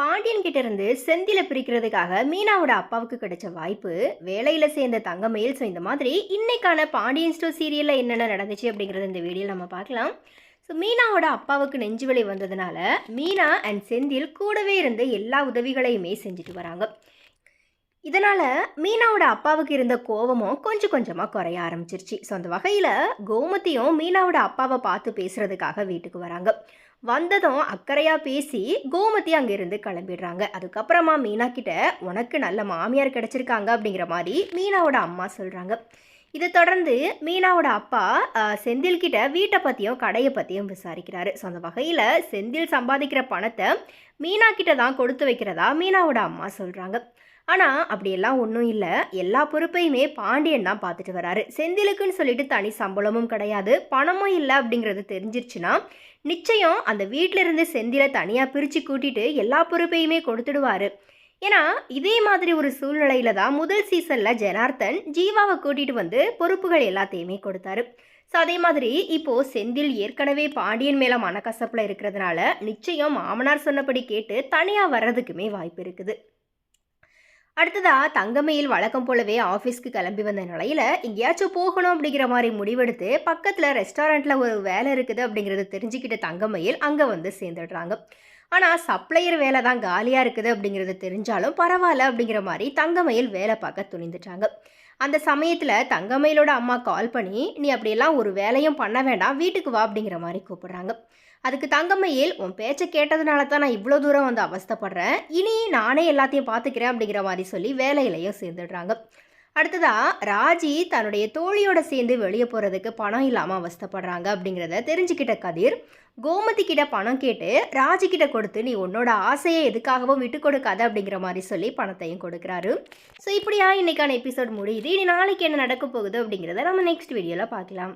பாண்டியன் கிட்ட இருந்து செந்தில பிரிக்கிறதுக்காக மீனாவோட அப்பாவுக்கு கிடைச்ச வாய்ப்பு வேலையில சேர்ந்த தங்கமயில் ஸோ இந்த மாதிரி இன்னைக்கான பாண்டியன் ஸ்டோர் சீரியல்ல என்னென்ன நடந்துச்சு அப்படிங்கறத இந்த வீடியோவில் நம்ம பார்க்கலாம். ஸோ மீனாவோட அப்பாவுக்கு நெஞ்சு வலி வந்ததுனால மீனா அண்ட் செந்தில் கூடவே இருந்து எல்லா உதவிகளையுமே செஞ்சுட்டு வராங்க. இதனால் மீனாவோட அப்பாவுக்கு இருந்த கோவமும் கொஞ்சம் கொஞ்சமாக குறைய ஆரம்பிச்சிருச்சு. ஸோ அந்த வகையில் கோமதியும் மீனாவோட அப்பாவை பார்த்து பேசுகிறதுக்காக வீட்டுக்கு வராங்க. வந்ததும் அக்கறையாக பேசி கோமதி அங்கேருந்து கிளம்பிடுறாங்க. அதுக்கப்புறமா மீனா கிட்ட உனக்கு நல்ல மாமியார் கிடச்சிருக்காங்க அப்படிங்கிற மாதிரி மீனாவோட அம்மா சொல்கிறாங்க இதை தொடர்ந்து மீனாவோட அப்பா செந்தில் கிட்ட வீட்டை பற்றியும் கடையை பற்றியும் விசாரிக்கிறாரு. ஸோ அந்த வகையில் செந்தில் சம்பாதிக்கிற பணத்தை மீனா கிட்ட தான் கொடுத்து வைக்கிறதா மீனாவோட அம்மா சொல்கிறாங்க ஆனால் அப்படியெல்லாம் ஒன்றும் இல்லை. எல்லா பொறுப்பையுமே பாண்டியன் தான் பார்த்துட்டு வராரு. செந்திலுக்குன்னு சொல்லிட்டு தனி சம்பளமும் கிடையாது. பணமும் இல்லை அப்படிங்கிறது தெரிஞ்சிருச்சுன்னா நிச்சயம் அந்த வீட்டில் இருந்து செந்திலை தனியாக பிரித்து கூட்டிட்டு எல்லா பொறுப்பையுமே கொடுத்துடுவாரு. ஏன்னா இதே மாதிரி ஒரு சூழ்நிலையில தான் முதல் சீசனில் ஜனார்த்தன் ஜீவாவை கூட்டிட்டு வந்து பொறுப்புகள் எல்லாத்தையுமே கொடுத்தாரு. ஸோ அதே மாதிரி இப்போது செந்தில் ஏற்கனவே பாண்டியன் மேலே மனக்கசப்பில் இருக்கிறதுனால நிச்சயம் மாமனார் சொன்னபடி கேட்டு தனியாக வர்றதுக்குமே வாய்ப்பு இருக்குது. அடுத்ததா தங்கமையில் வழக்கம் போலவே ஆஃபீஸ்க்கு கிளம்பி வந்த நிலையில எங்கேயாச்சும் போகணும் அப்படிங்கிற மாதிரி முடிவெடுத்து பக்கத்தில் ரெஸ்டாரண்ட்ல ஒரு வேலை இருக்குது அப்படிங்கறத தெரிஞ்சுக்கிட்ட தங்கமயில் அங்கே வந்து சேர்ந்துடுறாங்க. ஆனால் சப்ளையர் வேலை தான் காலியாக இருக்குது அப்படிங்கிறது தெரிஞ்சாலும் பரவாயில்ல அப்படிங்கிற மாதிரி தங்கமயில் வேலை பார்க்க துணிந்துட்டாங்க. அந்த சமயத்தில் தங்கமயிலோட அம்மா கால் பண்ணி நீ அப்படியெல்லாம் ஒரு வேலையும் பண்ண வேண்டாம் வீட்டுக்கு வா அப்படிங்கிற மாதிரி கூப்பிடுறாங்க. அதுக்கு தங்கமயில் உன் பேச்சை கேட்டதுனால தான் நான் இவ்வளோ தூரம் வந்து அவஸ்தைப்படுறேன். இனி நானே எல்லாத்தையும் பார்த்துக்கிறேன் அப்படிங்கிற மாதிரி சொல்லி வேலையிலையும் சேர்ந்துடுறாங்க. அடுத்ததாக ராஜி தன்னுடைய தோழியோட சேர்ந்து வெளியே போகிறதுக்கு பணம் இல்லாமல் அவஸ்தப்படுறாங்க அப்படிங்கிறத தெரிஞ்சுக்கிட்ட கதிர் கோமதி கிட்ட பணம் கேட்டு ராஜி கிட்ட கொடுத்து நீ உன்னோட ஆசையை எதுக்காகவும் விட்டு கொடுக்காத அப்படிங்கிற மாதிரி சொல்லி பணத்தையும் கொடுக்குறாரு. ஸோ இப்படியா இன்னைக்கான எபிசோட் முடியுது. இனி நாளைக்கு என்ன நடக்க போகுது அப்படிங்கிறத நம்ம நெக்ஸ்ட் வீடியோவில் பார்க்கலாம்.